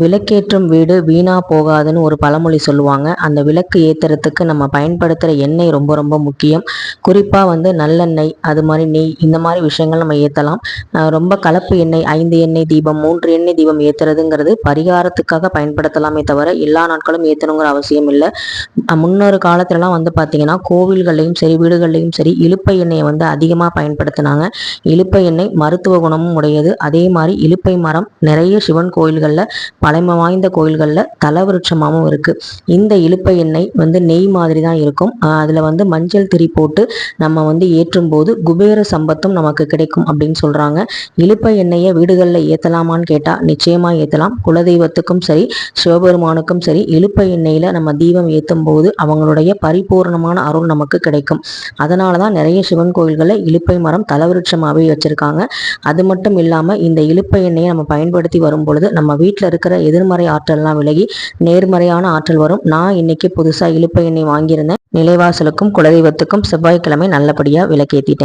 விளக்கேற்றும் வீடு வீணா போகாதுன்னு ஒரு பழமொழி சொல்லுவாங்க. அந்த விளக்கு ஏற்றுறதுக்கு நம்ம பயன்படுத்துகிற எண்ணெய் ரொம்ப ரொம்ப முக்கியம். குறிப்பாக வந்து நல்லெண்ணெய் அது மாதிரி நெய் இந்த மாதிரி விஷயங்கள் நம்ம ஏற்றலாம் ரொம்ப கலப்பு எண்ணெய் ஐந்து எண்ணெய் தீபம் மூன்று எண்ணெய் தீபம் ஏற்றுறதுங்கிறது பரிகாரத்துக்காக பயன்படுத்தலாமே தவிர எல்லா நாட்களும் ஏற்றணுங்கிற அவசியம் இல்லை. முன்னொரு காலத்துலலாம் வந்து பார்த்திங்கன்னா கோவில்கள்லையும் சரி வீடுகள்லையும் சரி இழுப்பை எண்ணெயை வந்து அதிகமாக பயன்படுத்தினாங்க. இழுப்பை எண்ணெய் மருத்துவ குணமும் உடையது. அதே மாதிரி இழுப்பை மரம் நிறைய சிவன் கோயில்களில் பழமை வாய்ந்த கோயில்களில் தலவிருட்சமாகவும் இருக்குது இந்த இழுப்ப எண்ணெய் வந்து நெய் மாதிரி தான் இருக்கும் அதில் வந்து மஞ்சள் திரி போட்டு நம்ம வந்து ஏற்றும் போது குபேர சம்பத்தும் நமக்கு கிடைக்கும் அப்படின்னு சொல்கிறாங்க இழுப்ப எண்ணெயை வீடுகளில் ஏற்றலாமான்னு கேட்டால் நிச்சயமாக ஏற்றலாம் குலதெய்வத்துக்கும் சரி சிவபெருமானுக்கும் சரி இழுப்ப எண்ணெயில் நம்ம தீபம் ஏற்றும் போது அவங்களுடைய பரிபூர்ணமான அருள் நமக்கு கிடைக்கும். அதனால தான் நிறைய சிவன் கோயில்களில் இழுப்பை மரம் தலவிருட்சமாகவே வச்சுருக்காங்க. அது மட்டும் இல்லாமல் இந்த இழுப்ப எண்ணெயை நம்ம பயன்படுத்தி வரும் பொழுது நம்ம வீட்டில் இருக்கிற எதிர்மறை ஆற்றல்லாம் விலகி நேர்மறையான ஆற்றல் வரும். நான் இன்னைக்கு புதுசாக இழுப்பை எண்ணெய் வாங்கியிருந்தேன். நிலைவாசலுக்கும் குலதெய்வத்துக்கும் செவ்வாய்க்கிழமை நல்லபடியாக விளக்கேற்றிட்டேன்